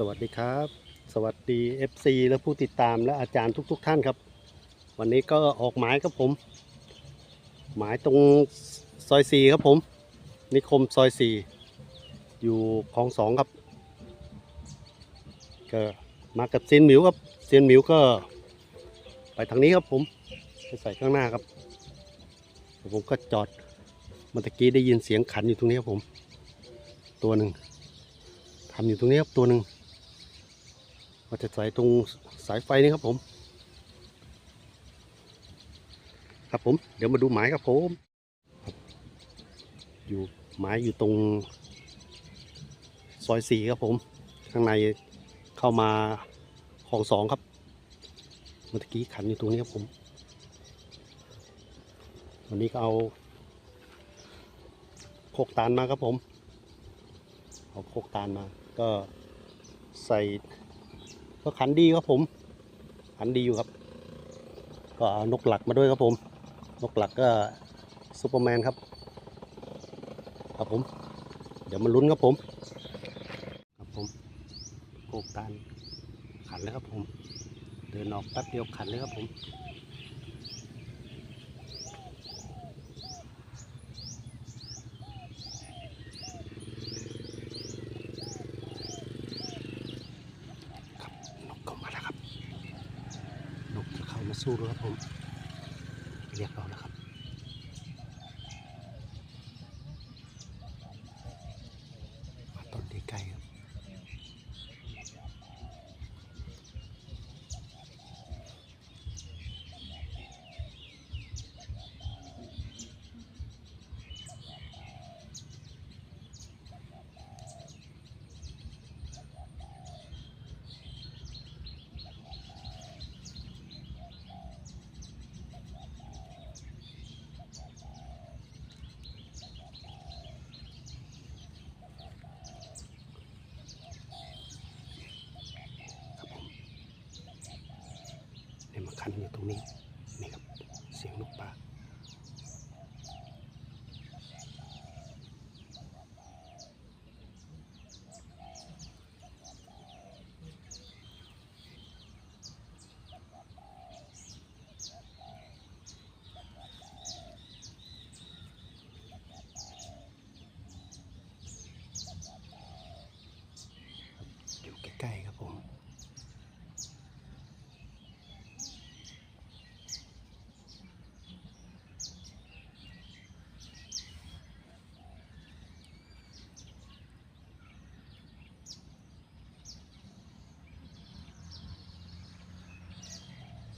สวัสดีครับ สวัสดี FC และผู้ติดตามและอาจารย์ทุกๆท่านครับ วันนี้ก็ออกหมายครับผม หมายตรงซอยสี่ครับผม นิคมซอยสี่อยู่คลองสองครับก็มากับเซียนหมิวครับเซียนหมิวก็ ไปทางนี้ครับผมไปใส่ข้างหน้าครับ ผมก็จอดเมื่อตะกี้ได้ยินเสียงขันอยู่ตรงนี้ครับผม ตัวหนึ่งทำอยู่ตรงนี้ครับตัวหนึ่ง ก็จะใส่ตรงสายไฟนี่ครับผม ครับผม เดี๋ยวมาดูหมายครับผม อยู่หมายอยู่ตรง ซอยสี่ครับผม ข้างในเข้ามาคลองสองครับ เมื่อกี้ขันอยู่ตรงนี้ครับผม วันนี้ก็เอาโคกตาลมาครับผม เอาโคกตาลมา ก็ใส่ ก็ขันดีครับผม ขันดีอยู่ครับ ก็เอานกหลักมาด้วยครับผม นกหลักก็ซูเปอร์แมนครับ ครับผม เดี๋ยวมาลุ้นครับผม ครับผมโคกตานขันแล้วครับผม เดินออกแป๊บเดียวขันเลยครับผม ครับนกเข้ามาแล้วครับ น กจะเข้ามาสู้แล้วครับผมเรียกเราแล้วครับ มาต้นใกล้ๆครับ ครับผมเนี่ยมาคัน อยู่ตรงนี้นี่ครับ เสียงนกป่าอยู่ใกล้ๆครับผม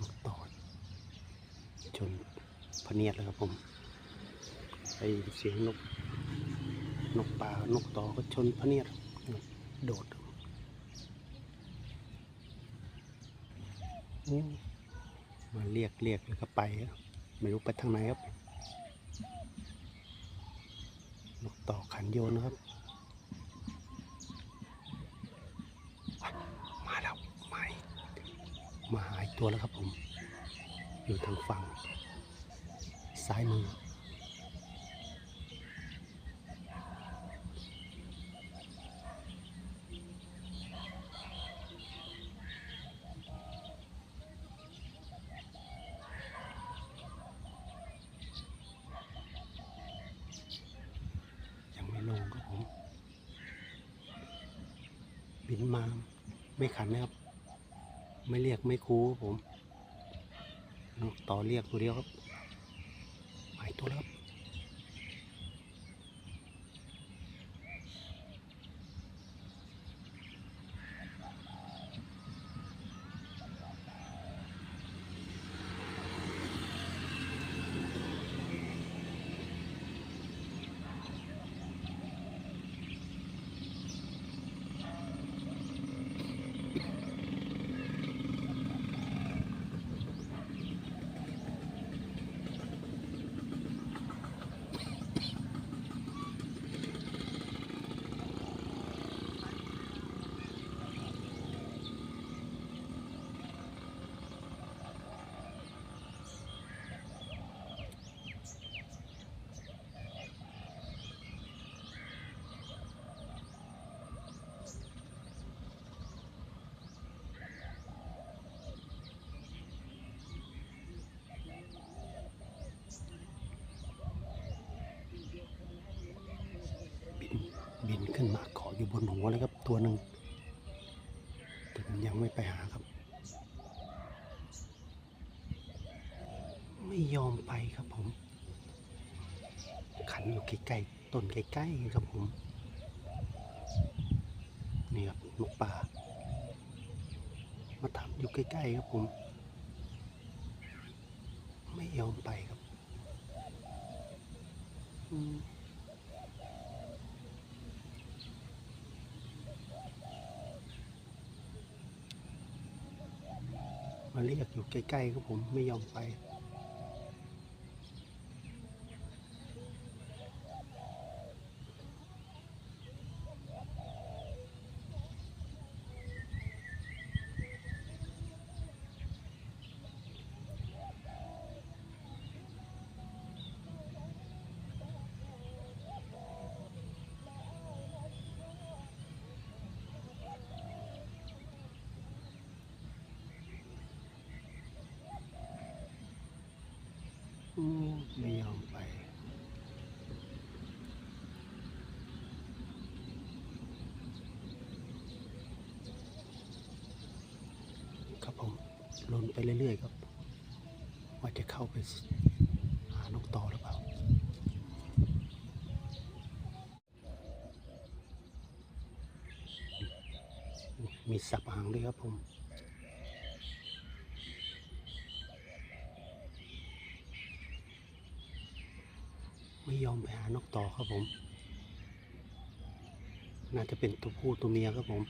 นกต่อช นพะเนียดแล้วครับผมไอเสียงนกนกป่านกต่อก็ชนพะเนียดโดดอืมมาเรียกเรียกแล้วก็ไปครับไม่รู้ไปทางไหนครับ นกต่อขันโยนนะครับมาแล้วมาอีกมาหายตัวแล้วครับผม อยู่ทางฝั่ง ซ้ายมือ ยังไม่ลงครับผม บินมา ไม่ขันนะครับ ไม่เรียกไม่คูครับผม ต่อเรียกตัวเดียวครับ ขึ้นมาเกาะอยู่บนหัวเลยครับตัวหนึ่งแต่มันยังไม่ไปหาครับ ไม่ยอมไปครับผม ขันอยู่ใกล้ๆต้นใกล้ๆครับผมนี่ครับนกป่า มาทำอยู่ใกล้ๆครับผม ไม่ยอมไปครับ อืม มาเรียกอยู่ใกล้ๆก็ผมไม่ยอมไป ไม่ยอมไป ครับผมลนไปเรื่อยๆครับ ว่าจะเข้าไปหานกต่อหรือเปล่ามีสับหางด้วยครับผม ไม่ยอมไปหานกต่อครับผม น่าจะเป็นตัวผู้ตัวเมียครับผม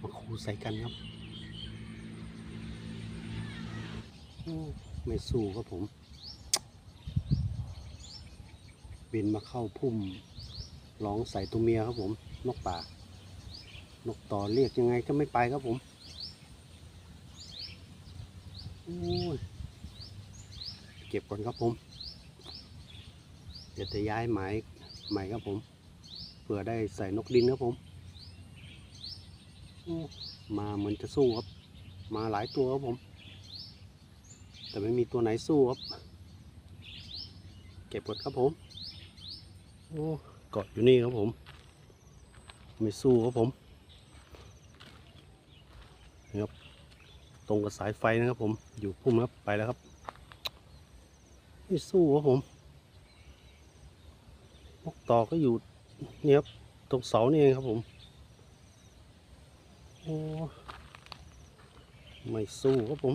มาคูใส่กันครับไม่สู้ครับผม บินมาเข้าพุ่มร้องใส่ตัวเมียครับผม นกป่า นกต่อเรียกยังไงก็ไม่ไปครับผมเก็บก่อนครับผม เดี๋ยวจะย้ายหมายใหม่ครับผมเพื่อได้ใส่นกดินครับผม มาเหมือนจะสู้ครับ มาหลายตัวครับผม แต่ไม่มีตัวไหนสู้ครับ เก็บหมดครับผมโอ้เกาะอยู่นี่ครับผม ไม่สู้ครับผมครับตรงกับสายไฟนะครับผม อยู่พุ่มครับไปแล้วครับ ไม่สู้ครับผม นกต่อก็อยู่เนี่ยครับตรงเสานี่เองครับผมโอ้ไม่สู้ครับผม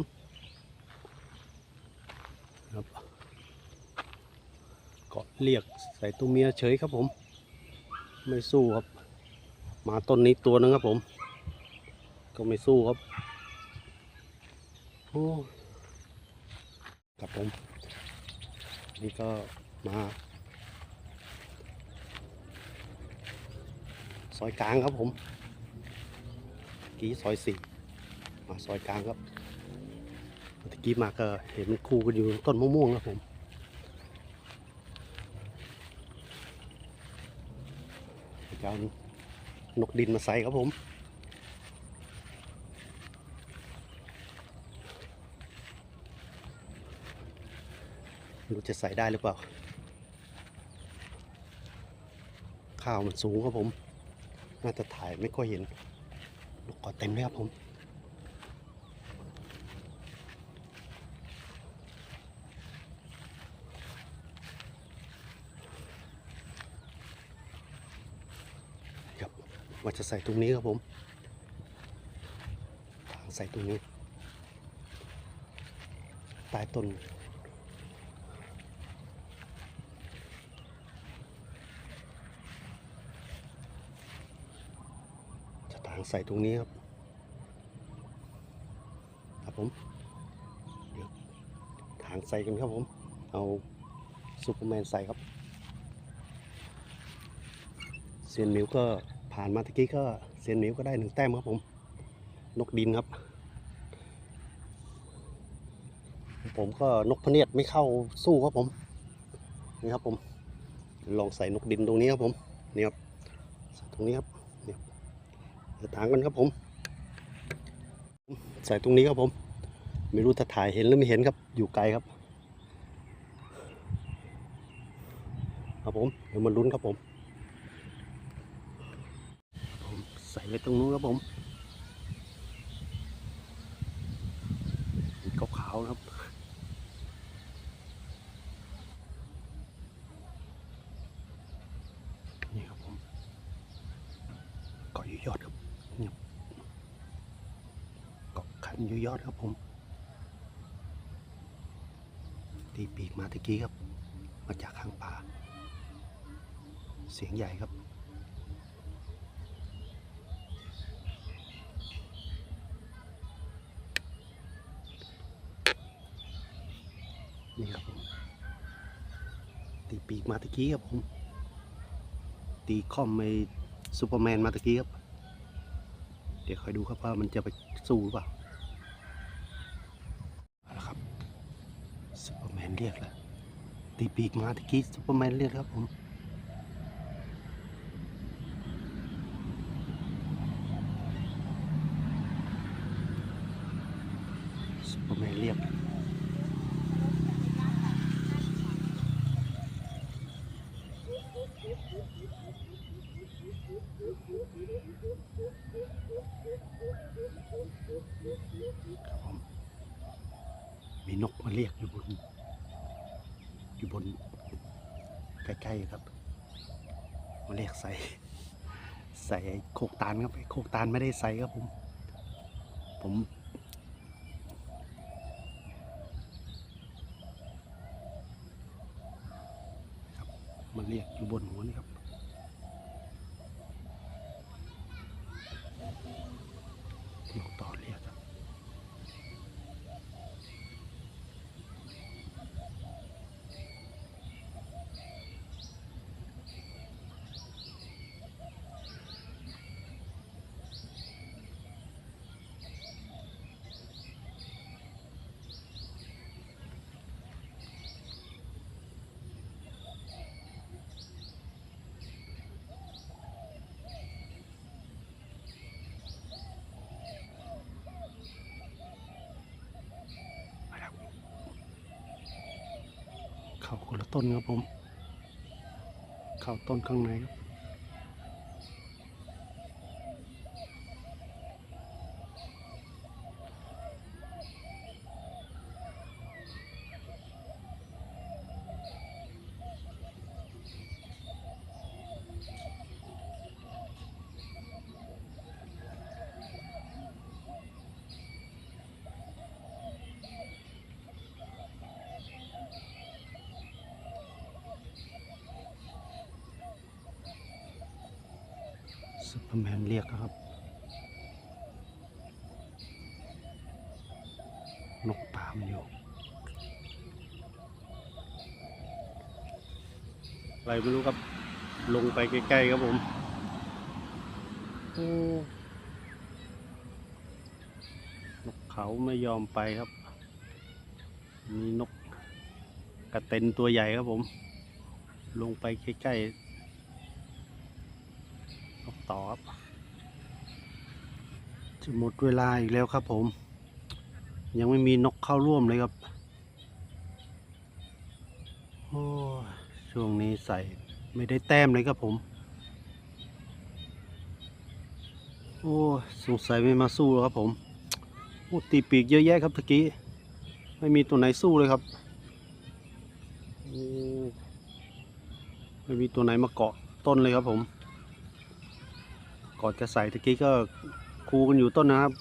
ครับเกาะเรียกใส่ตัวเมียเฉยครับผม ไม่สู้ครับ มาต้นนี้ตัวนึงครับผม ก็ไม่สู้ครับโอ้ครับผม นี่ก็มา ซอยกลางครับผมกี้ซอยสี่มาซอยกลางครับเมื่อกี้มาก็เห็นมันคู่กันอยู่ต้นมะม่วงครับผมจะเอานกดินมาใส่ครับผมรู้จะใส่ได้หรือเปล่า ข้าวมันสูงครับผม น่าจะถ่ายไม่ค่อยเห็นลูกกอเต็มเลยครับผมครับว่าจะใส่ตรงนี้ครับผมทางใส่ตรงนี้ใต้ต้น จะทาง ใส่ตรงนี้ครับ ครับผมเดี๋ยวทางใส่กันครับผม เอาซูเปอร์แมนใส่ครับเซียนหมิวก็ผ่านมาตะกี้ก็เซียนหมิวก็ได้หนึ่งแต้มครับผม นกดินครับ ผมก็นกพะเนียดไม่เข้าสู้ครับผมนี่ครับผม ลองใส่นกดินตรงนี้ครับผมนี่ครับตรงนี้ครับ เดี๋ยวถางกันครับผม ใส่ตรงนี้ครับผม ไม่รู้ถ้าถ่ายเห็นหรือไม่เห็นครับ อยู่ไกลครับ ครับผมเดี๋ยวมาลุ้นครับผมใส่ไว้ตรงนู้นครับผมขาวๆครับ นี่ครับผมเกาะอยู่ยอดครับเนี่ยเกาะขัน อดครับผม ตีปีกมาตะกี้ครับ มาจากข้างป่า เสียงใหญ่ครับนี่ครับผมตีปีกมาตะกี้ครับผม ตีคอมไอซูเปอร์แมนมาตะกี้ครับ เดี๋ยวคอยดูครับว่ามันจะไปสู้หรือเปล่าละครับซูเปอร์แมนเรียกแล้ว ตีปีกมาตะกี้ซูเปอร์แมนเรียกครับผม ซูเปอร์แมนเรียก ครับผมมีนกมาเรียกอยู่บน อยู่บน ใกล้ๆครับ มาเรียกใส่ ใส่โคกตาลครับไอ้โคกตาลไม่ได้ใส่ครับผม ผมครับมาเรียกอยู่บนหัวนี่ครับ นกต่อเรียกครับ มาแล้ว เขาคนละต้นครับผม เขาต้นข้างในครับ ซูเปอร์แมนเรียกนะครับ นกตามอยู่ อะไรไม่รู้ครับ ลงไปใกล้ๆครับผมโอ้นกเขาไม่ยอมไปครับ มีนกกระเต็นตัวใหญ่ครับผม ลงไปใกล้ๆนก ต่อครับจะหมดเวลาอีกแล้วครับผม ยังไม่มีนกเข้าร่วมเลยครับโอ้ช่วงนี้ใส่ไม่ได้แต้มเลยครับผม โอ้สงสัยไม่มาสู้แล้วครับผมโอ้ตีปีกเยอะแยะครับตะกี้ ไม่มีตัวไหนสู้เลยครับโอ้ไม่มีตัวไหนมาเกาะต้นเลยครับผม ก่อนจะใส่ตะกี้ก็คูกันอยู่ต้นนะครับ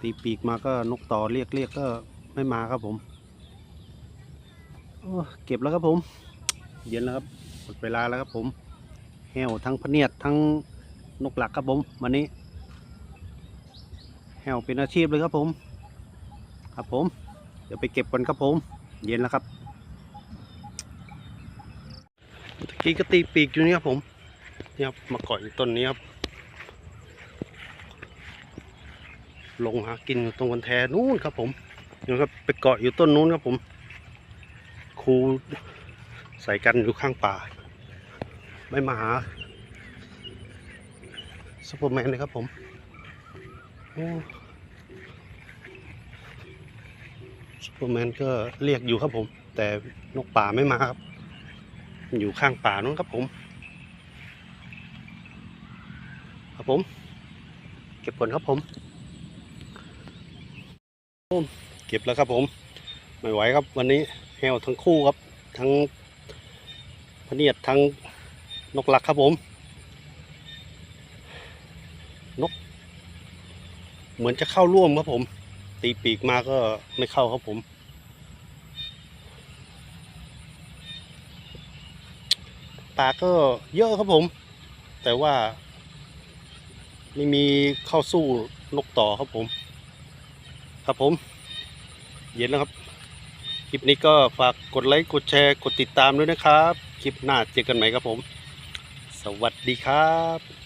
ตีปีกมาก็นกต่อเรียกเรียกก็ไม่มาครับผมเก็บแล้วครับผม เย็นแล้วครับหมดเวลาแล้วครับผมแหวทั้งพเนียดทั้งนกหลักครับผมวันนี้แหวเป็นอาชีพเลยครับผม ครับผม เดี๋ยวไปเก็บกันครับผม เย็นแล้วครับ เมื่อ กี้ก็ตีปีกอยู่นี่ครับผมนี่ครับมาเกาะอยู่ต้นนี้ครับ ลงหากินอยู่ตรงกันแทนู้นครับ ผมนี่ครับไปเกาะอยู่ต้นนู้นครับผม คูใส่กันอยู่ข้างป่า ไม่มาหาซูเปอร์แมนเลยครับผมโอ้ซูเปอร์แมนก็เรียกอยู่ครับผม แต่นกป่าไม่มาครับ อยู่ข้างป่านู้นครับผมครับผม เก็บก่อนครับผมเก็บแล้วครับผม ไม่ไหวครับวันนี้แหวทั้งคู่ครับ ทั้งพเนียดทั้งนกหลักครับผม นก เหมือนจะเข้าร่วมครับผม ตีปีกมาก็ไม่เข้าครับผม ปลาก็เยอะครับผม แต่ว่า ไม่มีเข้าสู้นกต่อครับผม ครับผม เย็นแล้วครับ คลิปนี้ก็ฝากกดไลค์กดแชร์กดติดตามด้วยนะครับ คลิปหน้าเจอกันใหม่ครับผม สวัสดีครับ